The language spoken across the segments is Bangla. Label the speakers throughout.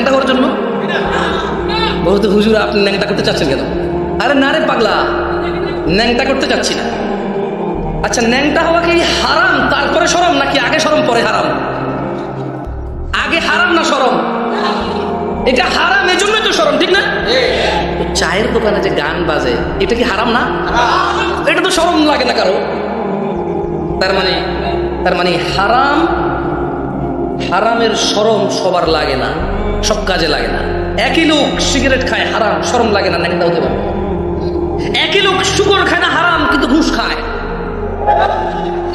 Speaker 1: ন্যাংটা হওয়ার জন্য? বহুত হুজুর, আপনি ন্যাংটা করতে চাচ্ছেন কেন? আরে না রে পাগলা, ন্যাংটা করতে চাচ্ছি না। আচ্ছা ন্যাংটা হওয়া কি হারাম, তারপরে সরম, নাকি আগে সরম, পরে হারাম? আগে হারাম না সরম? এটা হারাম এই জন্যই তো সরম, ঠিক না? চায়ের দোকানে যে গান বাজে, এটা কি হারাম না? এটা তো সরম লাগে না কারও। তার মানে তার মানে হারাম হারামের সরম সবার লাগে না, সব কাজে লাগে না। একই লোক সিগারেট খায়, হারাম সরম লাগে না ন্যাংটা হতে পারে? একই লোক শুকর খায় না, হারাম, কিন্তু ঘুষ খায়।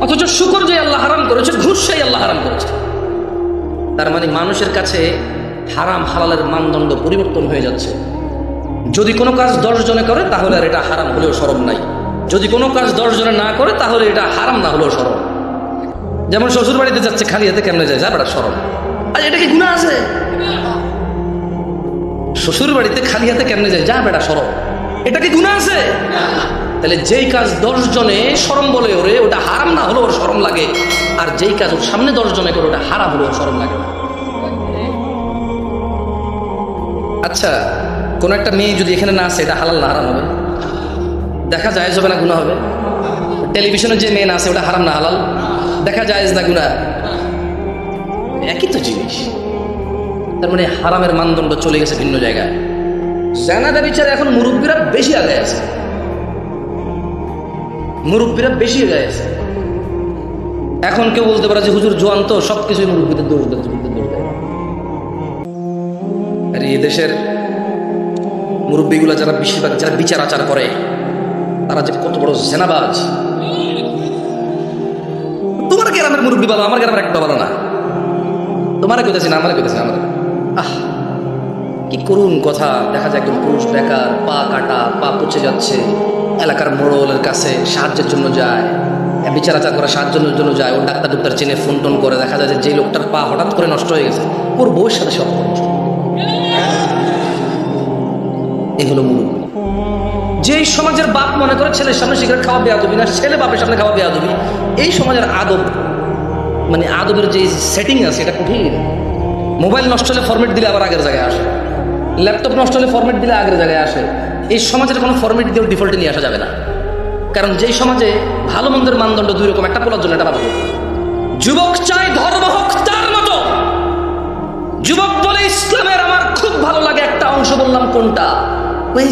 Speaker 1: অথচ শুকর যে আল্লাহ হারাম করেছে, ঘুষ সেই আল্লাহ হারাম করেছে। তার মানে মানুষের কাছে হারাম, হালালের মানদণ্ড পরিবর্তন হয়ে যাচ্ছে। যদি কোনো কাজ দশ জনে করে, তাহলে আর এটা হারাম হলেও সরম নাই। যদি কোনো কাজ দশ জনে না করে, তাহলে এটা হারাম না হলেও সরম যেমন শ্বশুর বাড়িতে যাচ্ছে, খালি হাতে কেমনে যায়? যা বেটা সরম আর, এটা কি গুণা আছে? শ্বশুর বাড়িতে খালি হাতে কেমনে যায়? যা বেটা সরম এটা কি গুণা আছে? তাহলে যেই কাজ দশ জনে সরম বলে, ওরে, ওটা হারাম না হলেও ওর সরম লাগে। আর যেই কাজ ওর সামনে দশ জনে করে, ওটা হারাম ওর সরম লাগে। না আচ্ছা কোন একটা মেয়ে যদি এখানে না আসে, এটা হালাল না, হারাম হবে? দেখা যায় হবে না গুণা হবে? টেলিভিশনে যে মেন আছে, ওটা হারাম না, হালাল। দেখা যায় না গুণা একই তো জিনিস। তার মানে হারামের মানদণ্ড চলে গেছে ভিন্ন জায়গায়। জানাদা বিচার এখন মুরব্বীরা বেশি আগে আছে। মুরব্বীরা বেশি আগে আছে। এখন কেউ বলতে পারে যে, হুজুর, জোয়ান তো সব কিছুই মুরব্বীদের দোষ দেয় দোষ দেয় আর এই দেশের মুরব্বীগুলো যারা বেশিরভাগ, যারা বিচার আচার করে তারা যে কত বড় জেনাবাজ। তোমার গ্রামের মুরব্বী ভালো আমার গ্রামের একটা বলো না তোমারে কইতেছি না, আমারে কইতেছি আমারে। আহ, কি করুন কথা। দেখা যায় একজন পুরুষ বেকার, পা কাটা, পা পচে যাচ্ছে। এলাকার মোড়লের কাছে সাহায্যের জন্য যায়। বিচার আচার করে সাহায্যের জন্য যায়। ও ডাক্তার ডাক্তার চেনে ফোন টোন করে। দেখা যায় যে যে লোকটার পা হঠাৎ করে নষ্ট হয়ে গেছে। ওর বউয়ের সাথে সব। এই হলো মুরব্বী। যেই সমাজের বাপ মনে করে ছেলের সামনে সিগারেট খাওয়া বেয়া দেবি না, ছেলে বাপের সামনে খাওয়া বেয়া দেবি এই সমাজের আদব মানে আদবের যে সেটিং আছে, এটা কঠিন। মোবাইল নষ্ট হলে ফরম্যাট দিলে আবার আগের জায়গায় আসে। ল্যাপটপ নষ্ট হলে ফরম্যাট দিলে আগের জায়গায় আসে। এই সমাজের কোনো ফরম্যাট দিয়েও ডিফল্টে নিয়ে আসা যাবে না। কারণ যেই সমাজে ভালো মন্দের মানদণ্ড দুই রকম, একটা পোলার জন্য এটা ভালো যুবক চাই ধর্ম হোক তার মতো। যুবক বলে ইসলামের আমার খুব ভালো লাগে একটা অংশ বললাম কোনটা? ওই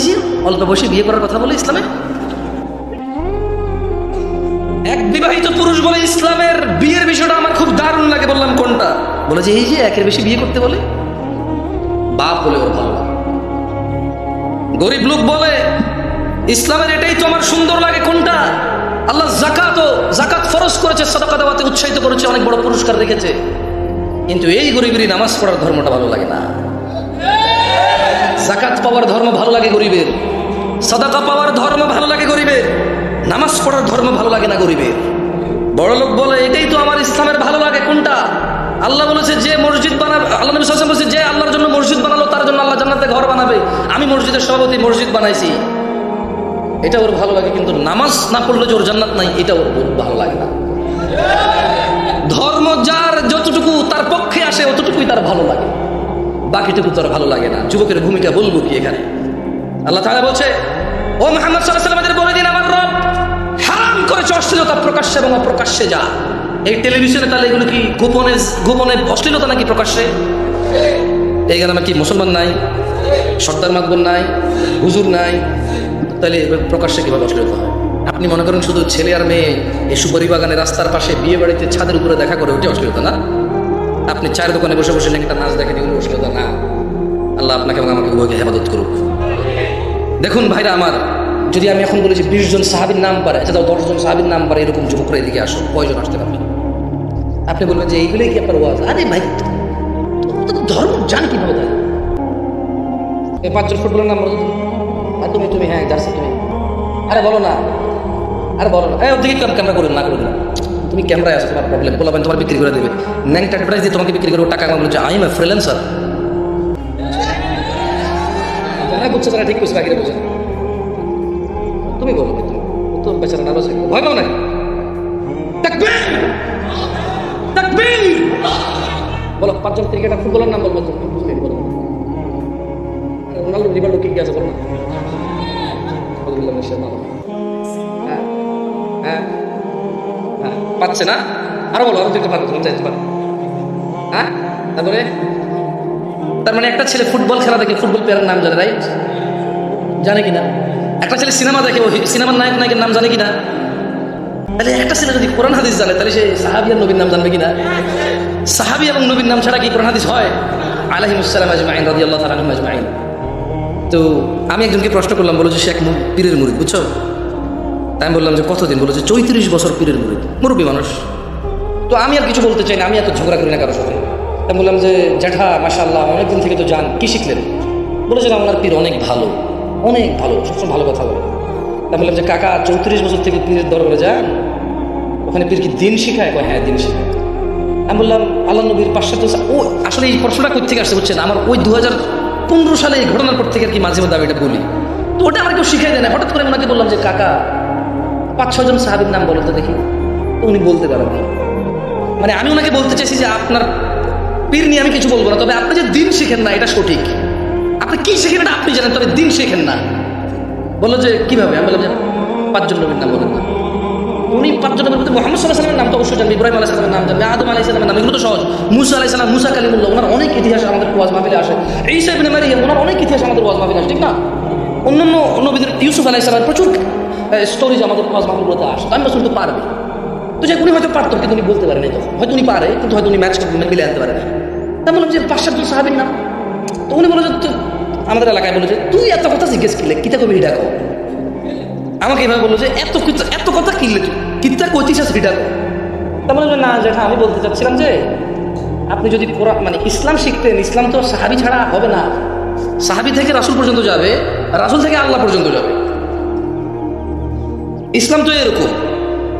Speaker 1: অল্প বয়সে বিয়ে করার কথা বলে ইসলামে? এক বিবাহিত পুরুষ বলে ইসলামের বিয়ের বিষয়টা আমার খুব দারুণ লাগে বললাম কোনটা? বলে যে, এই যে একের বেশি বিয়ে করতে বলে, বাপ বলে ওর ভালো গরিব লোক বলে, ইসলামের এটাই তো আমার সুন্দর লাগে কোনটা? আল্লাহ জাকাত জাকাত ফরজ করেছে, সদকা দেওয়াতে উৎসাহিত করেছে, অনেক বড় পুরস্কার রেখেছে। কিন্তু এই গরিবেরই নামাজ পড়ার ধর্মটা ভালো লাগে না। জাকাত পাওয়ার ধর্ম ভালো লাগে গরিবের। সদাকা পাওয়ার ধর্ম ভালো লাগে গরিবের। নামাজ পড়ার ধর্ম ভালো লাগে না গরিবের। বড় লোক বলে, এটাই তো আমার ইসলামের ভালো লাগে, কোনটা? আল্লাহ বলেছে, যে মসজিদ বানাবে আল্লাহ নবী আলাইহি বলেছে, যে আল্লাহর জন্য মসজিদ বানালো, তার জন্য আল্লাহ জান্নাতে ঘর বানাবে। আমি মসজিদের সভাপতি, মসজিদ বানাইছি। এটা ওর ভালো লাগে, কিন্তু নামাজ না পড়লে যে ওর জান্নাত নাই, এটা ওর ভালো লাগে না। ধর্ম যার যতটুকু তার পক্ষে আসে, অতটুকুই তার ভালো লাগে। বাকিটুকু তার ভালো লাগে না। যুবকের ভূমিকা বলব কি এখানে? আল্লাহ তাআলা বলছে, ও মোহাম্মদ ওয়াসাল্লাম বলে দিন আমার রব। হারাম করেছে অশ্লীলতা প্রকাশ্যে এবং অপ্রকাশ্যে যা। এই টেলিভিশনে তাহলে এগুলো কি গোপনে গোপনে অশ্লীলতা নাকি প্রকাশ্যে? এই গ্রামে কি, মুসলমান নাই? সর্দার মাতবর নাই? হুজুর নাই? তাহলে প্রকাশ্যে কীভাবে অশ্লীলতা হয়? আপনি মনে করেন শুধু ছেলে আর মেয়ে এই সুপারি বাগানে রাস্তার পাশে বিয়ে বাড়িতে ছাদের উপরে দেখা করে ওটি অশ্লীলতা না? আপনি চায়ের দোকানে বসে বসে একটা নাচ দেখেন এগুলো অশ্লীলতা না, আল্লাহ আপনাকে এবং আমাকে উভয়কে হেফাজত করুক। দেখুন ভাইরা আমার, যদি আমি এখন বলি যে বিশ জন সাহাবির নাম পারে আচ্ছা দশ জন সাহাবির নাম পারে, এরকম যুবকরা এদিকে আসো কয়জন আসতে পারবে? আপনি বলবেন যে, এইগুলোই কি আপনার ওয়াজ? আরে ভাই ধর্ম জান কীভাবে তাই এই পাঁচজন ফুটবলের নাম বলো আর তুমি তুমি হ্যাঁ জার্সি তুমি। আরে বলো না, আরে বলো না। ওদিকে ক্যামেরা করুন না করুন না তুমি ক্যামেরায় আসো, তোমার প্রবলেম বলবেন তোমার বিক্রি করে দেবে। ন্যাংটা অ্যাডভার্টাইজ দিয়ে তোমাকে বিক্রি করব, টাকা আমার বলছে আই এম এ ফ্রিল্যান্সার বুঝছে ঠিক বুঝে। তুমি তো ভয় পাও! বলো কি আছে, বলো হ্যাঁ হ্যাঁ। পাচ্ছে না? আরও বলো, আরও দুটো পারবে তুমি চাইতে পারো। হ্যাঁ? তারপরে? তার মানে একটা ছেলে ফুটবল খেলা দেখে ফুটবল প্লেয়ারের নাম জানে রাইট জানে কিনা? একটা ছেলে সিনেমা দেখে, ওই সিনেমার নায়ক নায়কের নাম জানে কিনা? তাহলে একটা ছেলে যদি কোরআন হাদিস জানে, তাহলে সে সাহাবি আর নবীর নাম জানবে কিনা? সাহাবি এবং নবীর নাম ছাড়া কি কোরআন হাদিস হয়? আলহিমুসালাম আজমাইন রাজি আল্লাহ তালাম আজমাইন। তো আমি একজনকে প্রশ্ন করলাম, বলো যে সে এক পীরের মুরিদ বুঝছ? তাই আমি বললাম যে, কতদিন? বলেছে চৌত্রিশ বছর পীরের মুরিদ মুরব্বী মানুষ। তো আমি আর কিছু বলতে চাই না, আমি এত ঝগড়া করি না কারোর সাথে। তা আমি বললাম যে, জ্যাঠা মাসাল্লাহ অনেকদিন থেকে তো যান, কি শিখলেন? বলেছেন আমার পীর অনেক ভালো অনেক ভালো, সবসময় ভালো কথা বলে। তা বললাম যে, কাকা, চৌত্রিশ বছর থেকে পীরের দরবারে যান? ওখানে পীর কি দিন শিখায়? কয় হ্যাঁ দিন শিখায়। আমি বললাম, আল্লাহ নবীর পাশ্চাত্য সা- ও, আসলে এই প্রশ্নটা কোথা থেকে আসছে বুঝছেন? আমার ওই দু হাজার পনেরো সালে এই ঘটনার পর থেকে আর কি মাঝে মধ্যে আমি এটা বলি। তো ওটা আমার কেউ শিখাই দেয় না। হঠাৎ করে আমি ওনাকে বললাম যে, কাকা পাঁচ ছজন সাহাবির নাম বলো তো দেখি। উনি বলতে পারেন মানে আমি ওনাকে বলতে চাইছি যে আপনার পীর নিয়ে আমি কিছু বলব না, তবে আপনি যে দিন শেখেন না, এটা সঠিক। আপনি কি শেখেন এটা আপনি জানেন, তবে দিন শেখেন না। বলল যে, কীভাবে? আমি বললাম যে, পাঁচজন নবীর নাম বলেন না। উনি পাঁচজনের মধ্যে মোহাম্মদ সাল্লাহ সাল্লামের নাম তো অবশ্যই জানবে, ইব্রাহিম আলাহ সাল্লামের নাম জানবে, আদম আলাহ সাল্লামের নাম, এগুলো তো সহজ। মুসা আলাহ সাল্লাম মুসা কালিমুল্লাহ, ওনার অনেক ইতিহাস আমাদের ওয়াজ মাহফিলে আসে। এই সাহেব ওনার অনেক ইতিহাস আমাদের ওয়াজ মাহফিলে আসে, ঠিক না? অন্যান্য নবীদের ইউসুফ আলাহ সাল্লামের প্রচুর স্টোরিজ আমাদের ওয়াজ মাহফিলগুলোতে আসে। তো আমি উনি তো পারবে। তো যে উনি হয়তো পারতো, কিন্তু উনি বলতে পারেন তখন হয়তো উনি পারে, কিন্তু হয়তো উনি ম্যাচ মিলে আনতে পারে তা বললাম যে পাশ্চাত্য সাহাবির নাম। তো উনি বলে যে আমাদের এলাকায় বলে যে, তুই এত কথা জিজ্ঞেস করলে, কিতা কবি কও? আমাকে এভাবে বলল যে, এত এত কথা কিনলে তুই কিতা কইতিস সেটা তা বললাম, না যেটা আমি বলতে চাচ্ছিলাম যে, আপনি যদি কোরআন মানে ইসলাম শিখতেন, ইসলাম তো সাহাবি ছাড়া হবে না। সাহাবি থেকে রাসুল পর্যন্ত যাবে, রাসুল থেকে আল্লাহ পর্যন্ত যাবে। ইসলাম তো এরকম।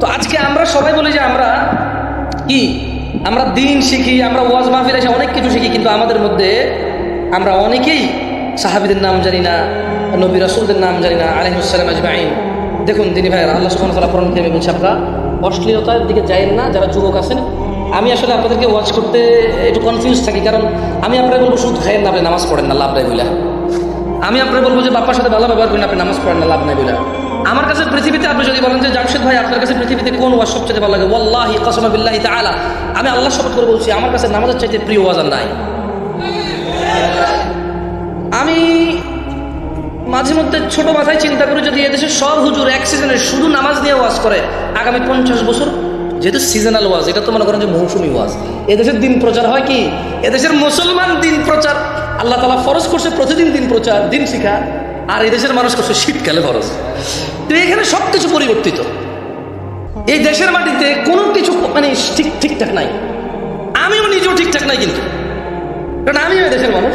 Speaker 1: তো আজকে আমরা সবাই বলি যে আমরা কি? আমরা দিন শিখি, আমরা ওয়াজ মাহফিল এসে অনেক কিছু শিখি, কিন্তু আমাদের মধ্যে আমরা অনেকেই সাহাবিদের নাম জানি না, নবী রাসুলদের নাম জানি না আলহিমসালাম আজমাইন। দেখুন, দিনী ভাইয়ের, আল্লাহ সুখান তালা পরম থেকে বলছে, আপনারা অশ্লীলতার দিকে যাইন না, যারা যুবক আছেন। আমি আসলে আপনাদেরকে ওয়াচ করতে একটু কনফিউজ থাকি, কারণ আমি আপনারা বলব, শুধু খাইয়েন না আপনি নামাজ পড়েন না, লাভ নাই বলে আমি আপনার বলব যে, বাপ্পার সাথে ভালো ব্যবহার করেন আপনি নামাজ পড়েন না, লাভ নাই বলে আমার কাছে পৃথিবীতে আপনি যদি বলেন যে জামশেদ ভাই, আপনার কাছে পৃথিবীতে কোন ওয়াজ সবচেয়ে ভালো লাগে? ওয়াল্লাহি কসমা বিল্লাহি তাআলা। আমি আল্লাহ শপথ করে বলছি, আমার কাছে নামাজের চাইতে প্রিয় ওয়াজ আর নাই। আমি মাঝে মধ্যে ছোট মাথায় চিন্তা করি যদি এদেশের সব হুজুর এক সিজনে শুধু নামাজ নিয়ে ওয়াজ করে, আগামী পঞ্চাশ বছর যেহেতু সিজনাল ওয়াজ, এটা তো মনে করেন যে মৌসুমি ওয়াজ। এদেশের দিন প্রচার হয় কি? এদেশের মুসলমান দিন প্রচার। আল্লাহ তালা ফরজ করছে প্রতিদিন দিন প্রচার, দিন শিখা। আর এদেশের মানুষ করছে শীতকালে ফরজ তো এখানে সব কিছু পরিবর্তিত। এই দেশের মাটিতে কোনো কিছু মানে ঠিক ঠিকঠাক নাই। আমিও নিজেও ঠিকঠাক নাই কিন্তু। কারণ আমিও এই দেশের মানুষ।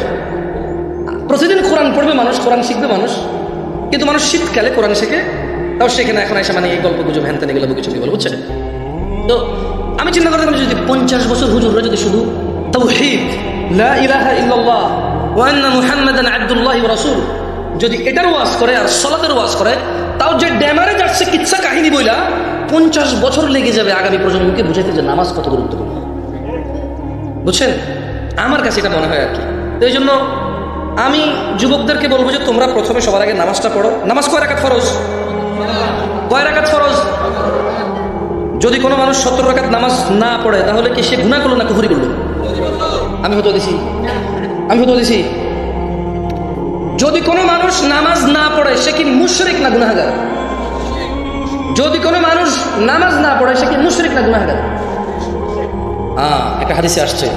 Speaker 1: প্রতিদিন কোরআন পড়বে মানুষ, কোরআন শিখবে মানুষ। কিন্তু মানুষ শীতকালে কোরআন শেখে। তাও সেখানে এখন এসে মানে এই গল্প গুজব হ্যান তেনে এগুলো কিছু বলে, বুঝছেন? তো আমি চিন্তা করতে যদি পঞ্চাশ বছর হুজুররা যদি শুধু তাওহীদ, লা ইলাহা ইল্লাল্লাহ ওয়া আন্না মুহাম্মাদান আব্দুল্লাহ রাসূল যদি এটার ওয়াজ করে আর সলাতের ওয়াজ করে, তাও যে ড্যামারে যাচ্ছে কিচ্ছা কাহিনী বইলা, পঞ্চাশ বছর লেগে যাবে আগামী প্রজন্মকে বুঝাইতে যে নামাজ কত গুরুত্বপূর্ণ। বুঝছেন? আমার কাছে এটা মনে হয় আর কি। তো এই জন্য আমি যুবকদেরকে বলব যে তোমরা প্রথমে সবার আগে নামাজটা পড়ো। নামাজ কয় রাকাত ফরজ? কয় রাকাত ফরজ? যদি কোনো মানুষ সত্তর রাকাত নামাজ না পড়ে, তাহলে কি সে গুণা করল না কুহুরি করল? আমি হতো দিছি। আমি হতো দিছি। যদি কোনো মানুষ নামাজ না পড়ে, সে কি মুশরিক না গুনাহগার? যদি কোনো মানুষ নামাজ না পড়ে, সে কি মুশরিক না গুনাহগার? হ্যাঁ একটা হাদিসে আসছে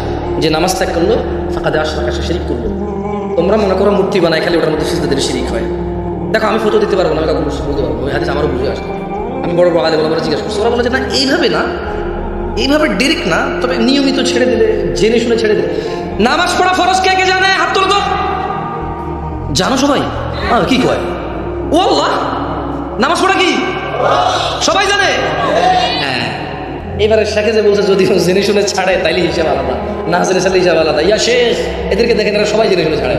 Speaker 1: যে নামাজ ত্যাগ করল ফাঁকা দেওয়ার কাছে শিরিক করল। তোমরা মনে করো মূর্তি বানায়, খালি ওটার মধ্যে সিজদা শিরিক হয়। দেখো, আমি ফটো দিতে পারব না বলতে পারব ওই হাদিস আমারও বুঝে আসে। আমি বড় বড় বলে জিজ্ঞাসা করছি, ওরা বলে যে, না, এইভাবে না, এইভাবে ডিরেক্ট না, তবে নিয়মিত ছেড়ে দিলে, জেনে শুনে ছেড়ে দিলে। নামাজ পড়া ফরজ কে কে জানে? হাত তোলো তো জানো সবাই? কি কয়? ও আল্লাহ, নামাজ পড়া কি? সবাই জানে? হ্যাঁ। এবারে শেখে যে বলছে যদি জেনে শুনে ছাড়ে, তাইলে হিসাব আলাদা। না জেনে ছাড়লে হিসাব আলাদা। ইয়া শেষ এদেরকে দেখেন এরা সবাই জেনে শুনে ছাড়ে।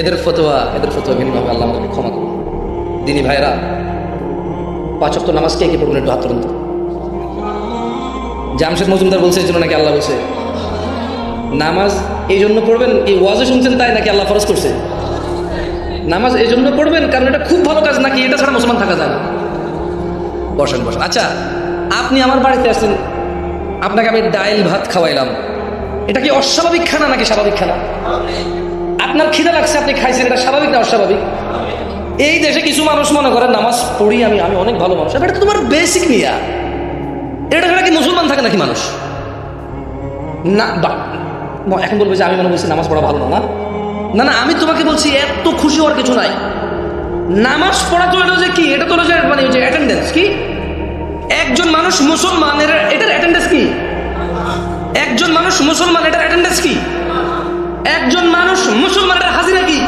Speaker 1: এদের ফতোয়া এদের ফতোয়া ভিন্নভাবে আল্লাহ আমাদেরকে ক্ষমা করুন। দিনী ভাইরা পাঁচক তো নামাজ কে কে পড়বেন একটু হাত তুলুন জামশেদ মজুমদার বলছে, এই জন্য নাকি আল্লাহ বলছে নামাজ এই জন্য পড়বেন, এই ওয়াজে শুনছেন তাই নাকি আল্লাহ ফরজ করছে? নামাজ এই জন্য পড়বেন, কারণ এটা খুব ভালো কাজ নাকি এটা ছাড়া মুসলমান থাকা যায় না। বসেন বসেন। আচ্ছা আপনি আমার বাড়িতে আসছেন, আপনাকে আমি ডাইল ভাত খাওয়াইলাম। এটা কি অস্বাভাবিক খানা নাকি স্বাভাবিক খানা? আপনার খিদে লাগছে, আপনি খাইছেন, এটা স্বাভাবিক না অস্বাভাবিক? এই দেশে কিছু মানুষ মনে করে, নামাজ পড়ি আমি আমি অনেক ভালো মানুষ। এটা তোমার বেসিক নিয়া। এটা ছাড়া কি মুসলমান থাকে নাকি মানুষ? না এখন বলবে যে আমি মনে বলছি নামাজ পড়া ভালো না না না, আমি তোমাকে বলছি, এত খুশি হওয়ার কিছু নাই। নামাজ পড়া তো এটা যে কি? এটা তো যে মানে যে অ্যাটেন্ডেন্স কি? একজন মানুষ মুসলমানের এটার অ্যাটেন্ডেন্স কি? একজন মানুষ মুসলমান, এটার অ্যাটেন্ডেন্স কি? একজন মানুষ মুসলমান, এটার হাজিরা কি?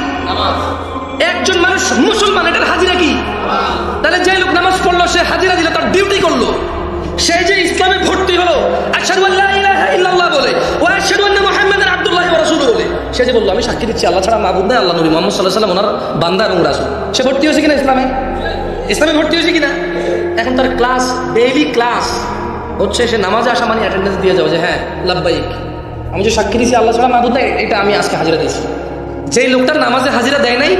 Speaker 1: একজন মানুষ মুসলমান, এটার হাজিরা কি? তাহলে যে লোক নামাজ পড়ল, সে হাজিরা দিল, তার ডিউটি করল। সে যে ইসলামে ভর্তি হলো ইল্লাল্লাহ বলে ওয়া আশহাদু রাসূলুহু বলে। সে যে বলল, আমি সাক্ষী দিচ্ছি, আল্লাহ ছাড়া মাবুদ নাই, আল্লাহ নবী মুহাম্মদ সাল্লাল্লাহু আলাইহি ওয়াসাল্লাম ওনার বান্দা এবং রাসূল। সে ভর্তি হয়েছে কিনা ইসলামে? ইসলামে ভর্তি হয়েছে কিনা? এখন তার ক্লাস ডেইলি ক্লাস হচ্ছে সে নামাজে আসা মানে অ্যাটেন্ডেন্স দিয়ে যাও যে হ্যাঁ লাভবাইক আমি যে সাক্ষী দিচ্ছি আল্লাহ ছাড়া মাবুদ নাই, এটা আমি আজকে হাজিরা দিয়েছি। যেই লোকটার নামাজে হাজিরা দেয় নাই,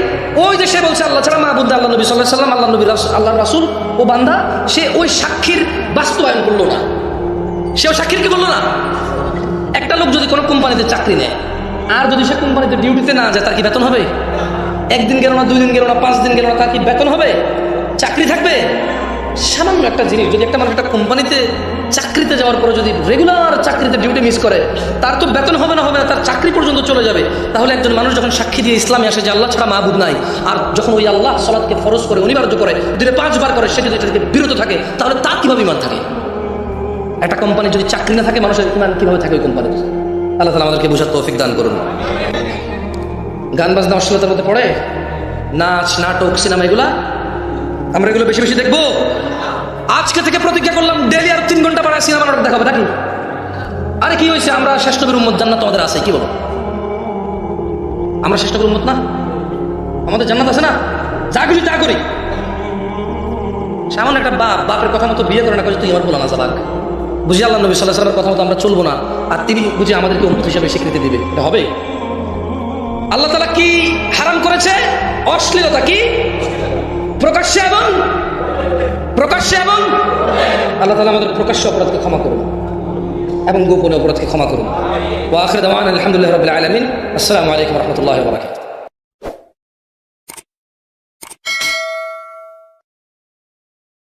Speaker 1: ওই যে সে বলছে, আল্লাহ ছাড়া মাহবুদ আল্লাহ নবী সাল্লাহ সাল্লাম আল্লাহ নবী আল্লাহ রাসুল ও বান্দা, সে ওই সাক্ষীর বাস্তবায়ন করল না। সেও সাক্ষীর কি বলল না? একটা লোক যদি কোনো কোম্পানিতে চাকরি নেয় আর যদি সে কোম্পানিতে ডিউটিতে না যায়, তার কি বেতন হবে? একদিন গেল না দুই দিন গেল না পাঁচ দিন গেল না, তার কি বেতন হবে? চাকরি থাকবে? সামান্য একটা জিনিস, যদি একটা মানুষ একটা কোম্পানিতে চাকরিতে যাওয়ার পরে যদি রেগুলার চাকরিতে ডিউটি মিস করে, তার তো বেতন হবে না হবে না, তার চাকরি পর্যন্ত চলে যাবে। তাহলে একজন মানুষ যখন সাক্ষী দিয়ে ইসলামে আসে যে আল্লাহ ছাড়া মাহবুদ নাই, আর যখন ওই আল্লাহ সলাদকে ফরজ করে, অনিবার্য করে দিনে পাঁচবার করে, সে যদি এটা থেকে বিরত থাকে, তাহলে তার কীভাবে ইমান থাকে? একটা কোম্পানি যদি চাকরি না থাকে, মানুষের ইমান কীভাবে থাকে ওই কোম্পানিতে? আল্লাহ আমাদেরকে বোঝার তৌফিক দান করুন। গান বাজনা অশ্লীলতার মধ্যে পড়ে? নাচ, নাটক, সিনেমা এগুলা? আমরা এগুলো বেশি বেশি দেখব। আজকে থেকে প্রতিজ্ঞা করলাম ডেলি আর তিন ঘণ্টা বাড়ায় সিনেমা নাটক দেখাবো নাকি আরে কি হয়েছে, আমরা শ্রেষ্ঠ বীর উম্মত, জান্নাত আমাদের আছে, কি বলো? আমরা শ্রেষ্ঠ বীর উম্মত না? আমাদের জান্নাত আছে না? যা কিছু তা করি। সামান্য একটা বাপ বাপের কথা মতো বিয়ে করে না করে তুই আমার বলা না সালাক বুঝি আল্লাহ নবী সাল্লাহ সাল্লামের কথা মতো আমরা চলবো না। আর তিনি বুঝি আমাদেরকে উন্মত হিসাবে স্বীকৃতি দিবে। এটা হবে। আল্লাহ তালা কি হারাম করেছে? অশ্লীলতা কি? প্রকাশ্যে এবং প্রকাশ্যে এবং আল্লাহ তালা আমাদের প্রকাশ্য অপরাধকে ক্ষমা করুন। এবং গোপনে অপরাধকে ক্ষমা করুন। ওয়াখরে দাওয়ান আলহামদুলিল্লাহ রবিল আলমিন। আসসালামু আলাইকুম রহমতুল্লাহ বরাকাত